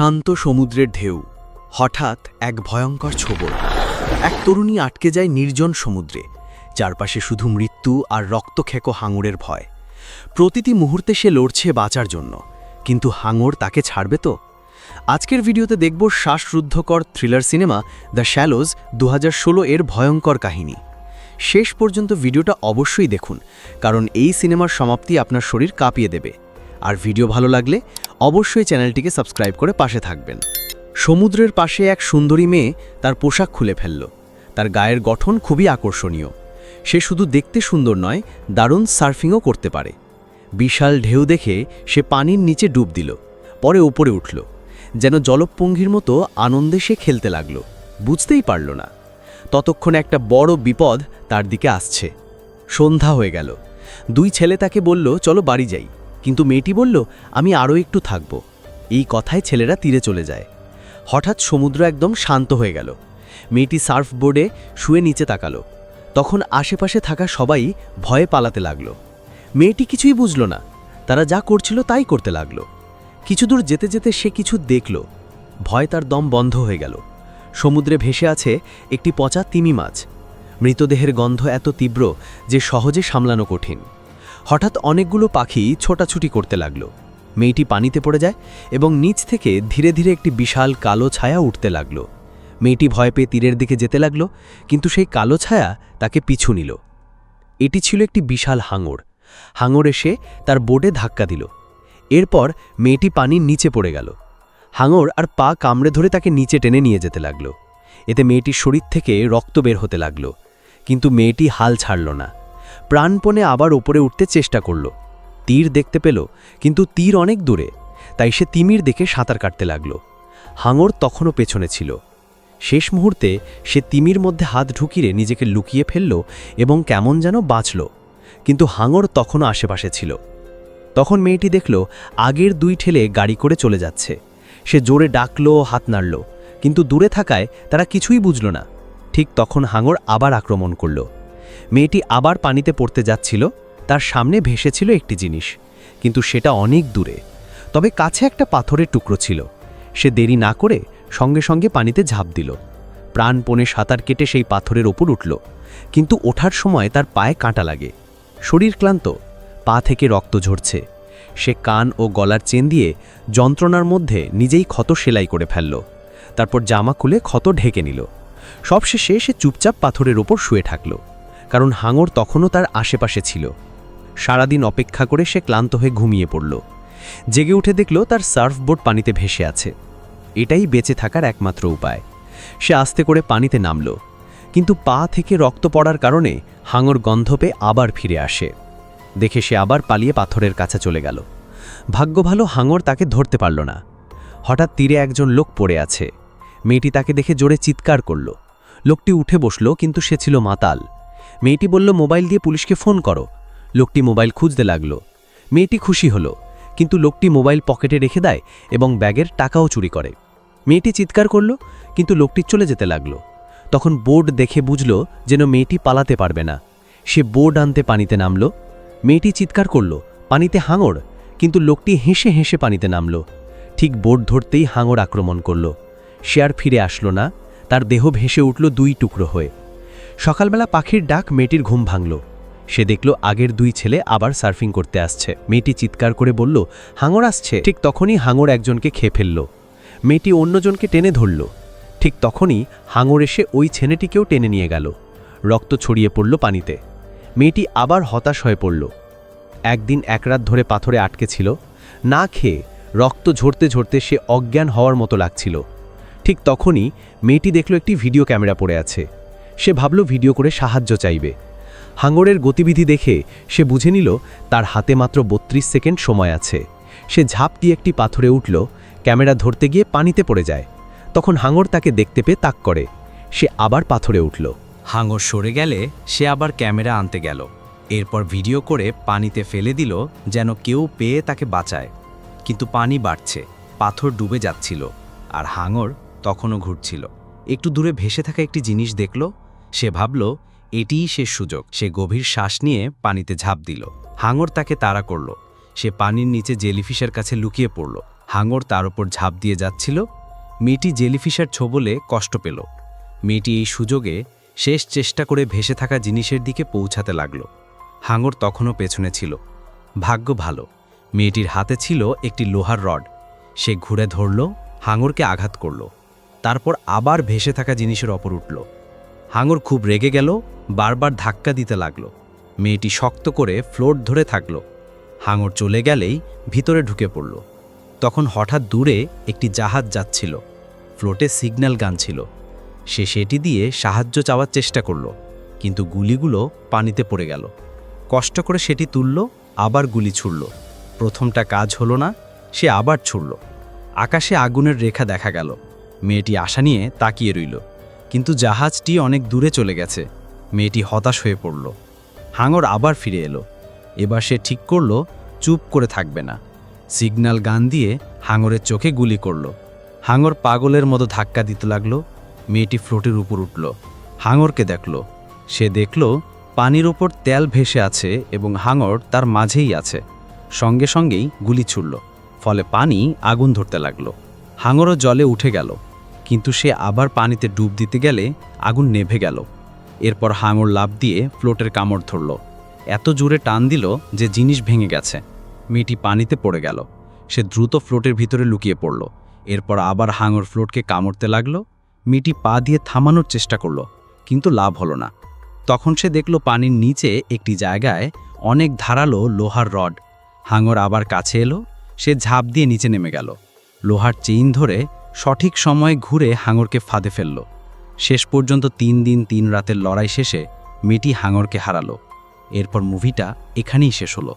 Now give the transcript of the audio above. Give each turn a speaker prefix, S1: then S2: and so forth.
S1: শান্ত সমুদ্রের ঢেউ, হঠাৎ এক ভয়ঙ্কর ছোবল। এক তরুণী আটকে যায় নির্জন সমুদ্রে, চারপাশে শুধু মৃত্যু আর রক্তক্ষেকো হাঙরের ভয়। প্রতিটি মুহূর্তে সে লড়ছে বাঁচার জন্য, কিন্তু হাঙর তাকে ছাড়বে তো? আজকের ভিডিওতে দেখব শ্বাসরুদ্ধকর থ্রিলার সিনেমা দ্য শ্যালোজ দু হাজার ষোলো এর ভয়ঙ্কর কাহিনী। শেষ পর্যন্ত ভিডিওটা অবশ্যই দেখুন, কারণ এই সিনেমার সমাপ্তি আপনার শরীর কাঁপিয়ে দেবে। আর ভিডিও ভালো লাগলে অবশ্যই চ্যানেলটিকে সাবস্ক্রাইব করে পাশে থাকবেন। সমুদ্রের পাশে এক সুন্দরী মেয়ে তার পোশাক খুলে ফেলল। তার গায়ের গঠন খুবই আকর্ষণীয়। সে শুধু দেখতে সুন্দর নয়, দারুণ সার্ফিংও করতে পারে। বিশাল ঢেউ দেখে সে পানির নিচে ডুব দিল, পরে উপরে উঠল। যেন জলপঙ্গির মতো আনন্দে সে খেলতে লাগল। বুঝতেই পারল না। ততক্ষণে একটা বড় বিপদ তার দিকে আসছে। সন্ধ্যা হয়ে গেল। দুই ছেলে তাকে বলল, চলো বাড়ি যাই। কিন্তু মেয়েটি বলল, আমি আরও একটু থাকব। এই কথায় ছেলেরা তীরে চলে যায়। হঠাৎ সমুদ্র একদম শান্ত হয়ে গেল। মেয়েটি সার্ফবোর্ডে শুয়ে নিচে তাকালো। তখন আশেপাশে থাকা সবাই ভয়ে পালাতে লাগল। মেয়েটি কিছুই বুঝল না। তারা যা করছিল তাই করতে লাগল। কিছু দূর যেতে যেতে সে কিছু দেখল। ভয় তার দম বন্ধ হয়ে গেল। সমুদ্রে ভেসে আছে একটি পচা তিমি মাছ। মৃতদেহের গন্ধ এত তীব্র যে সহজে সামলানো কঠিন। হঠাৎ অনেকগুলো পাখি ছোটাছুটি করতে লাগল। মেয়েটি পানিতে পড়ে যায় এবং নিচ থেকে ধীরে ধীরে একটি বিশাল কালো ছায়া উঠতে লাগল। মেয়েটি ভয় পেয়ে তীরের দিকে যেতে লাগল, কিন্তু সেই কালো ছায়া তাকে পিছু নিল। এটি ছিল একটি বিশাল হাঙর। হাঙর এসে তার বোটে ধাক্কা দিল। এরপর মেয়েটি পানির নিচে পড়ে গেল। হাঙর আর পা কামড়ে ধরে তাকে নিচে টেনে নিয়ে যেতে লাগল। এতে মেয়েটির শরীর থেকে রক্ত বের হতে লাগল, কিন্তু মেয়েটি হাল ছাড়ল না। প্রাণপণে আবার ওপরে উঠতে চেষ্টা করল। তীর দেখতে পেল, কিন্তু তীর অনেক দূরে, তাই সে তিমির দেখে সাঁতার কাটতে লাগল। হাঙর তখনও পেছনে ছিল। শেষ মুহূর্তে সে তিমির মধ্যে হাত ঢুকিয়ে নিজেকে লুকিয়ে ফেলল এবং কেমন যেন বাঁচল, কিন্তু হাঙর তখনও আশেপাশে ছিল। তখন মেয়েটি দেখল, আগের দুই ঠেলে গাড়ি করে চলে যাচ্ছে। সে জোরে ডাকলো, হাত নাড়ল, কিন্তু দূরে থাকায় তারা কিছুই বুঝল না। ঠিক তখন হাঙর আবার আক্রমণ করল। মেয়েটি আবার পানিতে পড়তে যাচ্ছিল, তার সামনে ভেসেছিল একটি জিনিস, কিন্তু সেটা অনেক দূরে। তবে কাছে একটা পাথরের টুকরো ছিল। সে দেরি না করে সঙ্গে সঙ্গে পানিতে ঝাঁপ দিল। প্রাণপণে সাঁতার কেটে সেই পাথরের ওপর উঠল, কিন্তু ওঠার সময় তার পায়ে কাঁটা লাগে। শরীর ক্লান্ত, পা থেকে রক্ত ঝরছে। সে কান ও গলার চেন দিয়ে যন্ত্রণার মধ্যে নিজেই ক্ষত সেলাই করে ফেলল। তারপর জামা খুলে ক্ষত ঢেকে নিল। সবশেষে সে চুপচাপ পাথরের ওপর শুয়ে থাকল। কারণ হাঙর তখনও তার আশেপাশে ছিল। সারাদিন অপেক্ষা করে সে ক্লান্ত হয়ে ঘুমিয়ে পড়ল। জেগে উঠে দেখল তার সার্ফবোর্ড পানিতে ভেসে আছে। এটাই বেঁচে থাকার একমাত্র উপায়। সে আস্তে করে পানিতে নামল। কিন্তু পা থেকে রক্ত পড়ার কারণে হাঙর গন্ধ পেয়ে আবার ফিরে আসে। দেখে সে আবার পালিয়ে পাথরের কাছে চলে গেল। ভাগ্য ভালো হাঙর তাকে ধরতে পারল না। হঠাৎ তীরে একজন লোক পড়ে আছে। মেয়েটি তাকে দেখে জোরে চিৎকার করল। লোকটি উঠে বসল, কিন্তু সে ছিল মাতাল। মেয়েটি বলল, মোবাইল দিয়ে পুলিশকে ফোন করো। লোকটি মোবাইল খুঁজতে লাগল। মেয়েটি খুশি হলো, কিন্তু লোকটি মোবাইল পকেটে রেখে দেয় এবং ব্যাগের টাকাও চুরি করে। মেয়েটি চিৎকার করল, কিন্তু লোকটি চলে যেতে লাগল। তখন বোর্ড দেখে বুঝল যেন মেয়েটি পালাতে পারবে না। সে বোর্ড আনতে পানিতে নামল। মেয়েটি চিৎকার করল, পানিতে হাঙর! কিন্তু লোকটি হেসে হেসে পানিতে নামল। ঠিক বোর্ড ধরতেই হাঙর আক্রমণ করল। সে আর ফিরে আসলো না। তার দেহ ভেসে উঠল দুই টুকরো হয়ে। সকালবেলা পাখির ডাক মেয়েটির ঘুম ভাঙল। সে দেখল আগের দুই ছেলে আবার সার্ফিং করতে আসছে। মেয়েটি চিৎকার করে বলল, হাঙর আসছে। ঠিক তখনই হাঙর একজনকে খেয়ে ফেলল। মেয়েটি অন্যজনকে টেনে ধরল। ঠিক তখনই হাঙর এসে ওই ছেলেটিকেও টেনে নিয়ে গেল। রক্ত ছড়িয়ে পড়ল পানিতে। মেয়েটি আবার হতাশ হয়ে পড়ল। একদিন এক রাত ধরে পাথরে আটকে ছিল। না খেয়ে রক্ত ঝরতে ঝরতে সে অজ্ঞান হওয়ার মতো লাগছিল। ঠিক তখনই মেয়েটি দেখল একটি ভিডিও ক্যামেরা পড়ে আছে। সে ভাবল ভিডিও করে সাহায্য চাইবে। হাঙ্গরের গতিবিধি দেখে সে বুঝে নিল, তার হাতে মাত্র ৩২ সেকেন্ড সময় আছে। সে ঝাঁপ দিয়ে একটি পাথরে উঠল, ক্যামেরা ধরতে গিয়ে পানিতে পড়ে যায়। তখন হাঙ্গর তাকে দেখতে পেয়ে তাক করে। সে আবার পাথরে উঠল।
S2: হাঙ্গর সরে গেলে সে আবার ক্যামেরা আনতে গেল। এরপর ভিডিও করে পানিতে ফেলে দিল যেন কেউ পেয়ে তাকে বাঁচায়। কিন্তু পানি বাড়ছে, পাথর ডুবে যাচ্ছিল, আর হাঙর তখনও ঘুরছিল। একটু দূরে ভেসে থাকা একটি জিনিস দেখল সে ভাবল, এটিই শেষ সুযোগ। সে গভীর শ্বাস নিয়ে পানিতে ঝাঁপ দিল। হাঙর তাকে তাড়া করল। সে পানির নিচে জেলিফিশের কাছে লুকিয়ে পড়ল। হাঙর তার ওপর ঝাঁপ দিয়ে যাচ্ছিল। মেয়েটি জেলিফিশার ছোবলে কষ্ট পেল। মেয়েটি এই সুযোগে শেষ চেষ্টা করে ভেসে থাকা জিনিসের দিকে পৌঁছাতে লাগল। হাঙর তখনও পেছনে ছিল। ভাগ্য ভালো। মেয়েটির হাতে ছিল একটি লোহার রড। সে ঘুরে ধরল, হাঙরকে আঘাত করল। তারপর আবার ভেসে থাকা জিনিসের অপর উঠল। হাঙর খুব রেগে গেল, বারবার ধাক্কা দিতে লাগল। মেয়েটি শক্ত করে ফ্লোট ধরে থাকল। হাঙর চলে গেলেই ভিতরে ঢুকে পড়ল। তখন হঠাৎ দূরে একটি জাহাজ যাচ্ছিল। ফ্লোটে সিগন্যাল গান ছিল। সে সেটি দিয়ে সাহায্য চাওয়ার চেষ্টা করল, কিন্তু গুলিগুলো পানিতে পড়ে গেল। কষ্ট করে সেটি তুলল, আবার গুলি ছুড়ল। প্রথমটা কাজ হলো না, সে আবার ছুড়ল। আকাশে আগুনের রেখা দেখা গেল। মেয়েটি আশা নিয়ে তাকিয়ে রইল। কিন্তু জাহাজটি অনেক দূরে চলে গেছে। মেয়েটি হতাশ হয়ে পড়ল। হাঙর আবার ফিরে এলো। এবার সে ঠিক করল, চুপ করে থাকবে না। সিগন্যাল গান দিয়ে হাঙরের চোখে গুলি করল। হাঙর পাগলের মতো ধাক্কা দিতে লাগল। মেয়েটি ফ্লোটের উপর উঠল। হাঙরকে দেখল। সে দেখল, পানির ওপর তেল ভেসে আছে এবং হাঙর তার মাঝেই আছে। সঙ্গে সঙ্গেই গুলি ছুড়ল। ফলে পানি আগুন ধরতে লাগল। হাঙরও জলে উঠে গেল। কিন্তু সে আবার পানিতে ডুব দিতে গেলে আগুন নেভে গেল। এরপর হাঙর লাভ দিয়ে ফ্লোটের কামড় ধরল। এত জোরে টান দিল যে জিনিস ভেঙে গেছে। মেয়েটি পানিতে পড়ে গেল। সে দ্রুত ফ্লোটের ভিতরে লুকিয়ে পড়ল। এরপর আবার হাঙর ফ্লোটকে কামড়তে লাগল। মেয়েটি পা দিয়ে থামানোর চেষ্টা করল, কিন্তু লাভ হলো না। তখন সে দেখল পানির নিচে একটি জায়গায় অনেক ধারালো লোহার রড। হাঙর আবার কাছে এলো। সে ঝাঁপ দিয়ে নিচে নেমে গেল। লোহার চেইন ধরে সঠিক সময়ে ঘুরে হাঙরকে ফাঁদে ফেলল। শেষ পর্যন্ত তিন দিন তিন রাতের লড়াই শেষে মেয়েটি হাঙরকে হারালো। এরপর মুভিটা এখানেই শেষ হলো।